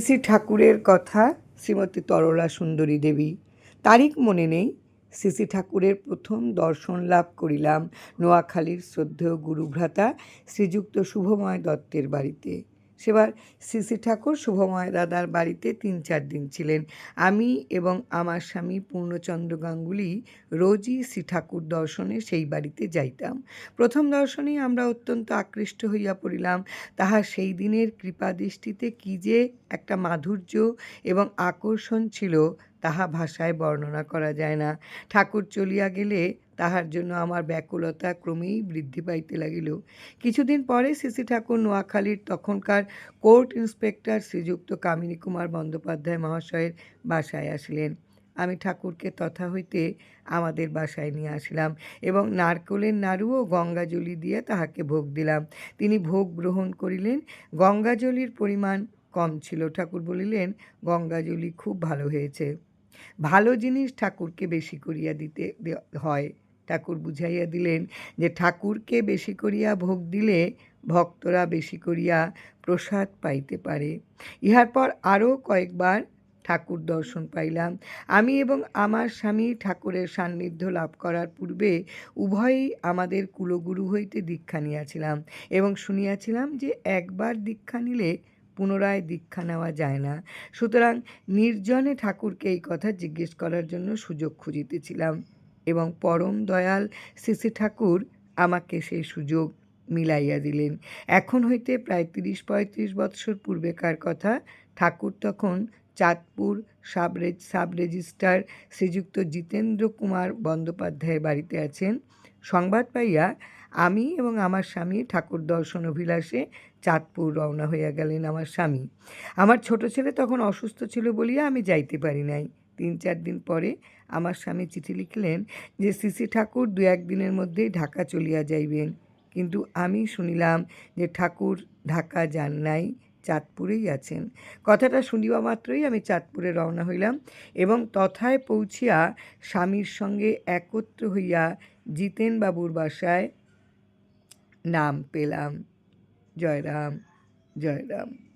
শ্রী ঠাকুরের কথা শ্রীমতী তরলা সুন্দরী দেবী। তারিখ মনে নেই শ্রী ঠাকুরের প্রথম দর্শন লাভ করিলাম নোয়াখালীর শ্রদ্ধেয় গুরুভ্রাতা শ্রীযুক্ত শুভময় দত্তের বাড়িতে। সেবার শ্রী ঠাকুর শুভময় দাদার বাড়িতে তিন চার দিন ছিলেন। আমি এবং আমার স্বামী পূর্ণচন্দ্র গাঙ্গুলি রোজই শ্রী ঠাকুর দর্শনে সেই বাড়িতে যাইতাম। প্রথম দর্শনেই আমরা অত্যন্ত আকৃষ্ট হইয়া পড়িলাম। তাহার সেই দিনের কৃপাদৃষ্টিতে কী যে একটা মাধুর্য এবং আকর্ষণ ছিল তাহা ভাষায় বর্ণনা করা যায় না। ঠাকুর চলিয়া গেলে তাহার জন্য আমার ব্যাকুলতা ক্রমেই বৃদ্ধি পাইতে লাগিল। কিছুদিন পরে সিসি ঠাকুর নোয়াখালীর তখনকার কোর্ট ইন্সপেক্টর শ্রীযুক্ত কামিনী কুমার বন্দ্যোপাধ্যায় মহাশয়ের বাসায় আসিলেন। আমি ঠাকুরকে তথা হইতে আমাদের বাসায় নিয়ে আসিলাম এবং নারকোলের নাড়ু ও গঙ্গাজলি দিয়ে তাহাকে ভোগ দিলাম। তিনি ভোগ গ্রহণ করিলেন। গঙ্গাজলির পরিমাণ কম ছিল। ঠাকুর বলিলেন গঙ্গাজলি খুব ভালো হয়েছে। ভালো জিনিস ঠাকুরকে বেশি করিয়া দিতে হয়। ঠাকুর বুঝাইয়া দিলেন যে, ঠাকুরকে বেশি করিয়া ভোগ দিলে ভক্তরা বেশি করিয়া প্রসাদ পাইতে পারে। ইহার পর আরও কয়েকবার ঠাকুর দর্শন পাইলাম। আমি এবং আমার স্বামী ঠাকুরের সান্নিধ্য লাভ করার পূর্বে উভয়ই আমাদের কুলগুরু হইতে দীক্ষা নিয়াছিলাম এবং শুনিয়াছিলাম যে, একবার দীক্ষা নিলে পুনরায় দীক্ষা নেওয়া যায় না। সুতরাং নির্জনে ঠাকুরকে এই কথা জিজ্ঞেস করার জন্য সুযোগ খুঁজিতেছিলাম এবং পরম দয়াল শ্রী ঠাকুর আমাকে সেই সুযোগ মিলাইয়া দিলেন। এখন হইতে প্রায় তিরিশ পঁয়ত্রিশ বৎসর পূর্বেকার কথা ঠাকুর তখন চাঁদপুর সাব রে সাব রেজিস্ট্রার শ্রীযুক্ত জিতেন্দ্র কুমার বন্দ্যোপাধ্যায়ের বাড়িতে আছেন। সংবাদ পাইয়া আমি এবং আমার স্বামী ঠাকুর দর্শন অভিলাষে চাঁদপুর রওনা হইয়া গেলেন আমার স্বামী। আমার ছোট ছেলে তখন অসুস্থ ছিল বলিয়া আমি যাইতে পারি নাই। তিন চার দিন পরে আমার স্বামী চিঠি লিখলেন যে, সিসি ঠাকুর দু একদিনের মধ্যেই ঢাকা চলিয়া যাইবেন। কিন্তু আমি শুনিলাম যে ঠাকুর ঢাকা যান নাই। চাঁদপুরেই আছেন। কথাটা শুনিবা মাত্রই আমি চাঁদপুরে রওনা হইলাম এবং তথায় পৌঁছিয়া স্বামীর সঙ্গে একত্র হইয়া জিতেন বাবুর বাসায় নাম পেলাম। জয়রাম জয়রাম।